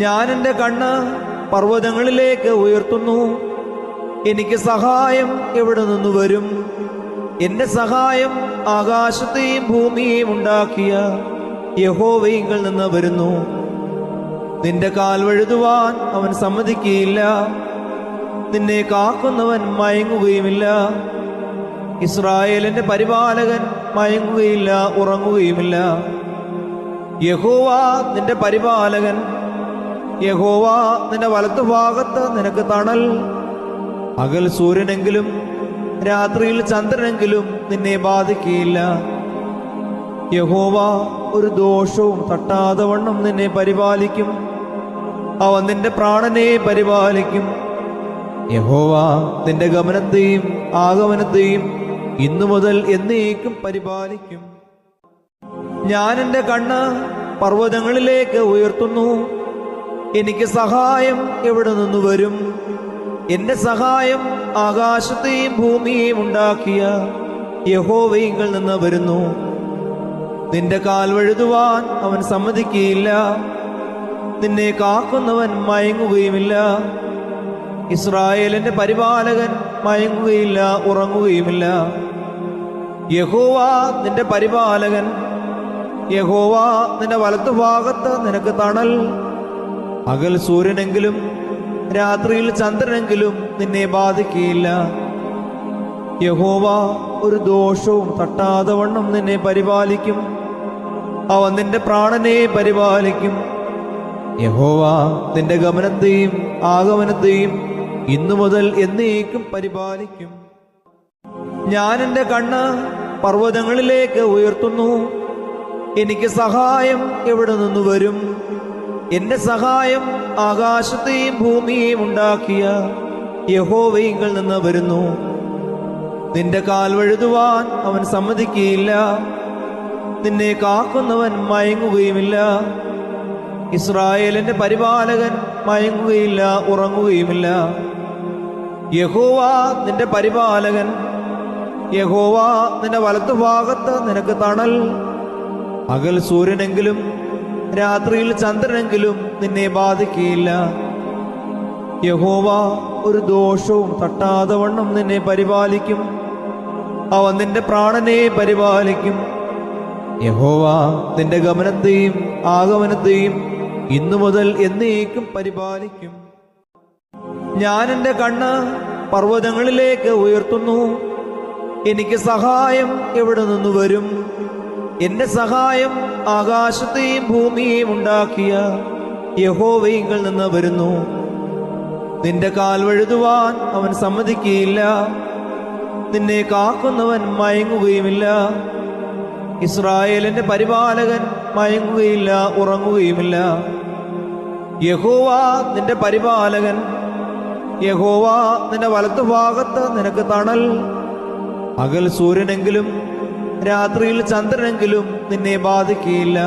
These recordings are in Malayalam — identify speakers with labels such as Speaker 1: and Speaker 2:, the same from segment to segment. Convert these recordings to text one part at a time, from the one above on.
Speaker 1: ഞാൻ എന്റെ കണ്ണ് പർവതങ്ങളിലേക്ക് ഉയർത്തുന്നു. എനിക്ക് സഹായം എവിടെ നിന്ന് വരും? എന്റെ സഹായം ആകാശത്തെയും ഭൂമിയെയും ഉണ്ടാക്കിയ യഹോവയിങ്കിൽ നിന്ന് വരുന്നു. നിന്റെ കാൽ വഴുതുവാൻ അവൻ സമ്മതിക്കുകയില്ല. നിന്നെ കാക്കുന്നവൻ മയങ്ങുകയുമില്ല. ഇസ്രായേലിന്റെ പരിപാലകൻ മയങ്ങുകയില്ല ഉറങ്ങുകയുമില്ല. യഹോവ നിന്റെ പരിപാലകൻ യഹോവ നിന്റെ വലത്തുഭാഗത്ത് നിനക്ക് തണൽ. പകൽ സൂര്യനെങ്കിലും രാത്രിയിൽ ചന്ദ്രനെങ്കിലും നിന്നെ ബാധിക്കുകയില്ല യഹോവ ഒരു ദോഷവും തട്ടാതെ വണ്ണം നിന്നെ പരിപാലിക്കും. അവൻ നിന്റെ പ്രാണനെ പരിപാലിക്കും. യഹോവ നിന്റെ ഗമനത്തെയും ആഗമനത്തെയും ഇന്നു മുതൽ എന്നേക്കും പരിപാലിക്കും. ഞാൻ എന്റെ കണ്ണ് പർവതങ്ങളിലേക്ക് ഉയർത്തുന്നു. എനിക്ക് സഹായം എവിടെ നിന്ന് വരും? എന്റെ സഹായം ആകാശത്തെയും ഭൂമിയെയും ഉണ്ടാക്കിയ യഹോവയിങ്കിൽ നിന്ന് വരുന്നു. നിന്റെ കാൽ വഴുതുവാൻ അവൻ സമ്മതിക്കുകയില്ല. നിന്നെ കാക്കുന്നവൻ മയങ്ങുകയുമില്ല. ഇസ്രായേലിന്റെ പരിപാലകൻ മയങ്ങുകയില്ല ഉറങ്ങുകയുമില്ല. യഹോവ നിന്റെ പരിപാലകൻ. യഹോവ നിന്റെ വലത്തുഭാഗത്ത് നിനക്ക് തണൽ. പകൽ സൂര്യനെങ്കിലും രാത്രിയിൽ ചന്ദ്രനെങ്കിലും നിന്നെ ബാധിക്കില്ല യഹോവ ഒരു ദോഷവും തട്ടാതെ വണ്ണം നിന്നെ പരിപാലിക്കും. അവൻ നിന്റെ പ്രാണനെ പരിപാലിക്കും. യഹോവ നിന്റെ ഗമനത്തെയും ആഗമനത്തെയും ഇന്നു മുതൽ എന്നേക്കും പരിപാലിക്കും. ഞാൻ എന്റെ കണ്ണ് പർവതങ്ങളിലേക്ക് ഉയർത്തുന്നു. എനിക്ക് സഹായം എവിടെ നിന്ന് വരും? എന്റെ സഹായം ആകാശത്തെയും ഭൂമിയെയും ഉണ്ടാക്കിയ യഹോവയിങ്കിൽ നിന്ന് വരുന്നു. നിന്റെ കാൽ വഴുതുവാൻ അവൻ സമ്മതിക്കുകയില്ല. നിന്നെ കാക്കുന്നവൻ മയങ്ങുകയുമില്ല. ഇസ്രായേലിന്റെ പരിപാലകൻ മയങ്ങുകയില്ല ഉറങ്ങുകയുമില്ല. യഹോവ നിന്റെ പരിപാലകൻ. യഹോവ നിന്റെ വലത്തുഭാഗത്ത് നിനക്ക് തണൽ. അകൽ സൂര്യനെങ്കിലും രാത്രിയിൽ ചന്ദ്രനെങ്കിലും നിന്നെ ബാധിക്കില്ല യഹോവ ഒരു ദോഷവും തട്ടാതെ വണ്ണം നിന്നെ പരിപാലിക്കും. അവൻ നിന്റെ പ്രാണനെ പരിപാലിക്കും. യഹോവ നിന്റെ ഗമനത്തെയും ആഗമനത്തെയും ഇന്നു മുതൽ എന്നേക്കും പരിപാലിക്കും. ഞാൻ എന്റെ കണ്ണ് പർവതങ്ങളിലേക്ക് ഉയർത്തുന്നു. എനിക്ക് സഹായം എവിടെ നിന്ന് വരും? എന്റെ സഹായം ആകാശത്തെയും ഭൂമിയെയും ഉണ്ടാക്കിയ യഹോവയിങ്കിൽ നിന്ന് വരുന്നു. നിന്റെ കാൽ വഴുതുവാൻ അവൻ സമ്മതിക്കുകയില്ല. നിന്നെ കാക്കുന്നവൻ മയങ്ങുകയുമില്ല. ഇസ്രായേലിന്റെ പരിപാലകൻ മയങ്ങുകയില്ല ഉറങ്ങുകയുമില്ല. യഹോവ നിന്റെ പരിപാലകൻ. യഹോവ നിന്റെ വലത്തുഭാഗത്ത് നിനക്ക് തണൽ. അകൽ സൂര്യനെങ്കിലും രാത്രിയിൽ ചന്ദ്രനെങ്കിലും നിന്നെ ബാധിക്കില്ല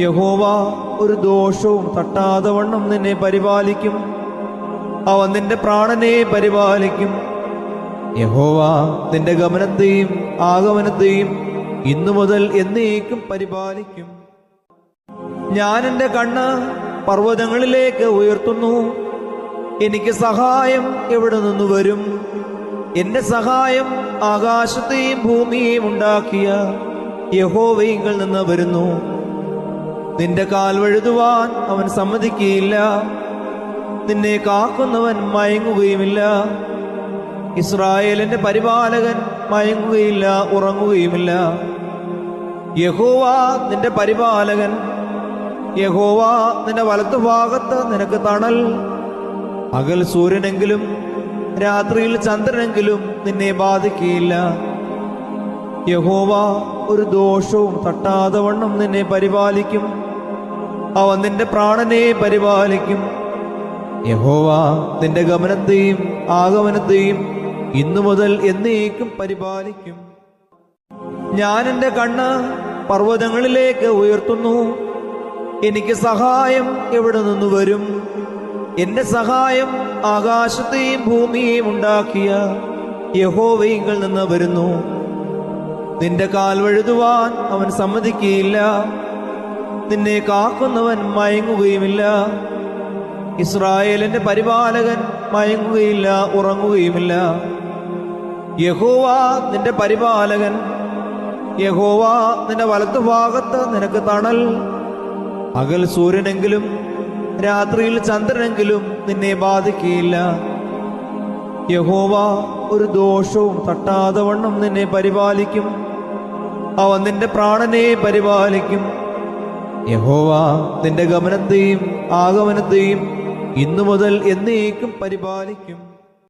Speaker 1: യഹോവ ഒരു ദോഷവും തട്ടാതെ വണ്ണം നിന്നെ പരിപാലിക്കും. അവൻ നിന്റെ പ്രാണനെ പരിപാലിക്കും. യഹോവ നിന്റെ ഗമനത്തെയും ആഗമനത്തെയും ഇന്നു മുതൽ എന്നേക്കും പരിപാലിക്കും. ഞാൻ എന്റെ കണ്ണ് പർവതങ്ങളിലേക്ക് ഉയർത്തുന്നു. എനിക്ക് സഹായം എവിടെ നിന്ന് വരും? എന്റെ സഹായം ആകാശത്തെയും ഭൂമിയെയും ഉണ്ടാക്കിയ യഹോവയിങ്കിൽ നിന്ന് വരുന്നു. നിന്റെ കാൽ വഴുതുവാൻ അവൻ സമ്മതിക്കുകയില്ല. നിന്നെ കാക്കുന്നവൻ മയങ്ങുകയുമില്ല. ഇസ്രായേലിന്റെ പരിപാലകൻ മയങ്ങുകയില്ല ഉറങ്ങുകയുമില്ല. യഹോവ നിന്റെ പരിപാലകൻ. യഹോവ നിന്റെ വലത്തുഭാഗത്ത് നിനക്ക് തണൽ. അകൽ സൂര്യനെങ്കിലും രാത്രിയിൽ ചന്ദ്രനെങ്കിലും നിന്നെ ബാധിക്കുകയില്ല. യഹോവ ഒരു ദോഷവും തട്ടാതെ വണ്ണം നിന്നെ പരിപാലിക്കും. അവൻ നിന്റെ പ്രാണനെ പരിപാലിക്കും. യഹോവ നിന്റെ ഗമനത്തെയും ആഗമനത്തെയും ഇന്നു മുതൽ എന്നേക്കും പരിപാലിക്കും. ഞാൻ എന്റെ കണ്ണ് പർവതങ്ങളിലേക്ക് ഉയർത്തുന്നു. എനിക്ക് സഹായം എവിടെ നിന്ന് വരും? എന്റെ സഹായം ആകാശത്തെയും ഭൂമിയെയും ഉണ്ടാക്കിയ യഹോവയിങ്കിൽ നിന്ന് വരുന്നു. നിന്റെ കാൽ വഴുതുവാൻ അവൻ സമ്മതിക്കുകയില്ല. നിന്നെ കാക്കുന്നവൻ മയങ്ങുകയുമില്ല. ഇസ്രായേലിന്റെ പരിപാലകൻ മയങ്ങുകയില്ല ഉറങ്ങുകയുമില്ല. യഹോവ നിന്റെ പരിപാലകൻ. യഹോവ നിന്റെ വലത്തുഭാഗത്ത് നിനക്ക് തണൽ. അകൽ സൂര്യനെങ്കിലും രാത്രിയിൽ ചന്ദ്രനെങ്കിലും നിന്നെ ബാധിക്കില്ല യഹോവ ഒരു ദോഷവും തട്ടാതെ വണ്ണം നിന്നെ പരിപാലിക്കും. അവൻ നിന്റെ പ്രാണനെ പരിപാലിക്കും. യഹോവ നിന്റെ ഗമനത്തെയും ആഗമനത്തെയും ഇന്നു മുതൽ എന്നേക്കും പരിപാലിക്കും.